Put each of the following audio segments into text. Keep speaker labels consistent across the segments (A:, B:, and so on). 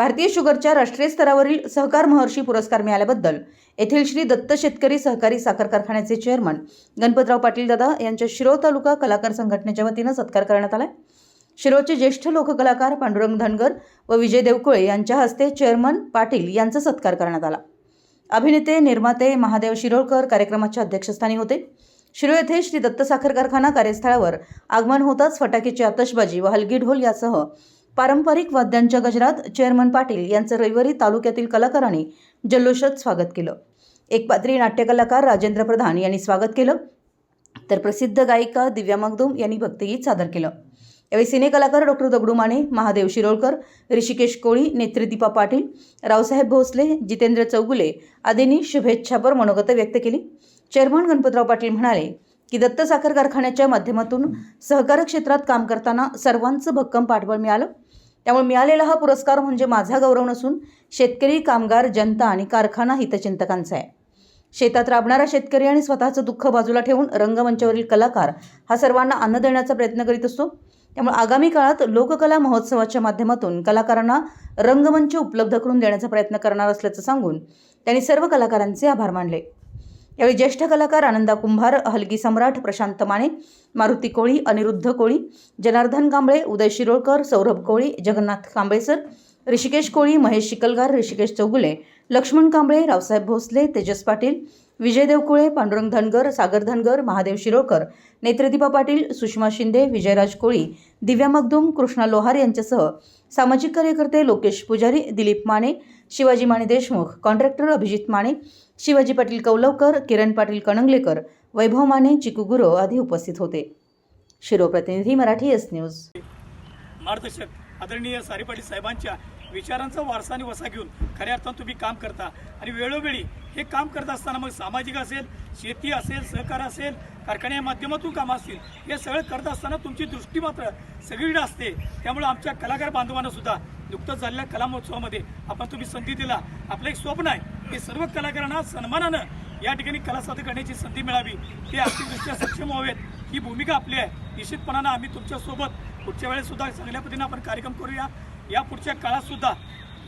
A: भारतीय शुगरच्या राष्ट्रीय स्तरावरील सहकार महर्षी पुरस्कार मिळाल्याबद्दल येथील श्री दत्त शेतकरी सहकारी साखर कारखान्याचे चेअरमन गणपतराव पाटील दादा यांच्या शिरोळ तालुका कलाकार संघटनेच्या वतीनं सत्कार करण्यात आला शिरोचे ज्येष्ठ लोककलाकार पांडुरंग धनगर व विजय देवकुळे यांच्या हस्ते चेअरमन पाटील यांचा सत्कार करण्यात आला. अभिनेते निर्माते महादेव शिरोळकर कार्यक्रमाच्या अध्यक्षस्थानी होते. शिरोळ येथे श्री दत्त साखर कारखाना कार्यस्थळावर आगमन होताच फटाक्याची आतषबाजी व हलगी ढोल यासह पारंपरिक वाद्यांच्या गजरात चेअरमन पाटील यांचं रविवारी तालुक्यातील कलाकारांनी जल्लोषात स्वागत केलं. एकपात्री नाट्यकलाकार राजेंद्र प्रधान यांनी स्वागत केलं. तर प्रसिद्ध गायिका दिव्या मगदूम यांनी भक्तिगीत सादर केलं. यावेळी सिनेकलाकार डॉक्टर दगडू माने महादेव शिरोळकर ऋषिकेश कोळी नेत्रदीपा पाटील रावसाहेब भोसले जितेंद्र चौगुले आदींनी शुभेच्छापर मनोगत व्यक्त केली. चेअरमन गणपतराव पाटील म्हणाले की दत्त साखर कारखान्याच्या माध्यमातून सहकार क्षेत्रात काम करताना सर्वांचं भक्कम पाठबळ मिळालं. त्यामुळे मिळालेला हा पुरस्कार म्हणजे माझा गौरव नसून शेतकरी कामगार जनता आणि कारखाना हितचिंतकांचा आहे. शेतात राबणारा शेतकरी आणि स्वतःचं दुःख बाजूला ठेवून रंगमंचावरील कलाकार हा सर्वांना अन्न देण्याचा प्रयत्न करीत असतो. त्यामुळे आगामी काळात लोककला महोत्सवाच्या माध्यमातून कलाकारांना रंगमंच उपलब्ध करून देण्याचा प्रयत्न करणार असल्याचं सांगून त्यांनी सर्व कलाकारांचे आभार मानले. यावेळी ज्येष्ठ कलाकार आनंदा कुंभार हलगी सम्राट प्रशांत माने मारुती कोळी अनिरुद्ध कोळी जनार्दन कांबळे उदय शिरोळकर सौरभ कोळी जगन्नाथ कांबळेसर ऋषिकेश कोळी महेश शिकलगार ऋषिकेश चौगुले लक्ष्मण कांबळे रावसाहेब भोसले तेजस पाटील विजय देवकुळे पांडुरंग धनगर सागर धनगर महादेव शिरोळकर नेत्रदीपा पाटील सुषमा शिंदे विजयराज कोळी दिव्या मगदूम कृष्णा लोहार यांच्यासह सामाजिक कार्यकर्ते लोकेश पुजारी दिलीप माने शिवाजी माने देशमुख कॉन्ट्रॅक्टर अभिजित माने शिवाजी पाटील कौलवकर किरण पाटील कणंगलेकर वैभव माने चिकू गुरो आदी उपस्थित होते. शिरो प्रतिनिधी मराठी एस न्यूज.
B: मार्गदर्शक आदरणीय सारी पाटील साहेबांच्या विचारांचा वारसा आणि वसा घेऊन खऱ्या अर्थानं तुम्ही काम करता. आणि वेळोवेळी हे काम करत असताना मग सामाजिक असेल शेती असेल सहकार असेल कारखान्या माध्यमातून काम असतील हे सगळं करत असताना तुमची दृष्टी मात्र सगळीकडे असते. त्यामुळे आमच्या कलाकार बांधवांना सुद्धा नुकतंच झालेल्या कला महोत्सवामध्ये आपण तुम्ही संधी दिला. आपलं एक स्वप्न आहे की सर्व कलाकारांना सन्मानानं या ठिकाणी कला सादर करण्याची संधी मिळावी. ते आर्थिकदृष्ट्या सक्षम व्हावेत. ही भूमिका आपली आहे. निश्चितपणानं आम्ही तुमच्यासोबत पुढच्या वेळेस सुद्धा चांगल्या पद्धतीने आपण कार्यक्रम करूया. या पुढच्या काळात सुद्धा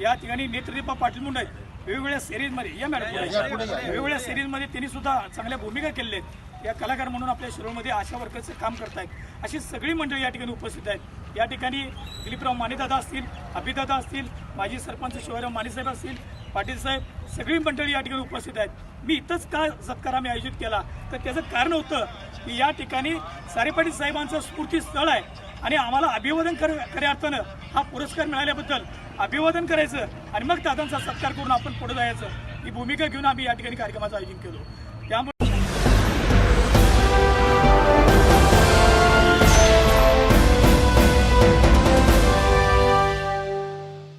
B: या ठिकाणी नेत्रदीपा पाटील आहेत वेगवेगळ्या सिरीजमध्ये या मॅडम वेगवेगळ्या सिरीजमध्ये त्यांनी सुद्धा चांगल्या भूमिका केलेल्या आहेत. या कलाकार म्हणून आपल्या शिरोमध्ये आशा वर्करचं काम करतायत. अशी सगळी मंडळी या ठिकाणी उपस्थित आहेत. या ठिकाणी दिलीपराव मानेदादा असतील अभिदादा असतील माजी सरपंच शिवराव मानेसाहेब असतील पाटील साहेब सगळी मंडळी या ठिकाणी उपस्थित आहेत. मी इथंच का सत्कार आम्ही आयोजित केला? तर त्याचं कारण होतं की या ठिकाणी सारेपाटील साहेबांचं स्फूर्तीस्थळ आहे आणि आम्हाला अभिवादन कर खऱ्या अर्थानं हा पुरस्कार मिळाल्याबद्दल अभिवादन करायचं आणि मग दादांचा सत्कार करून आपण पुढे जायचं. ही भूमिका घेऊन आम्ही या ठिकाणी कार्यक्रमाचं आयोजन केलं.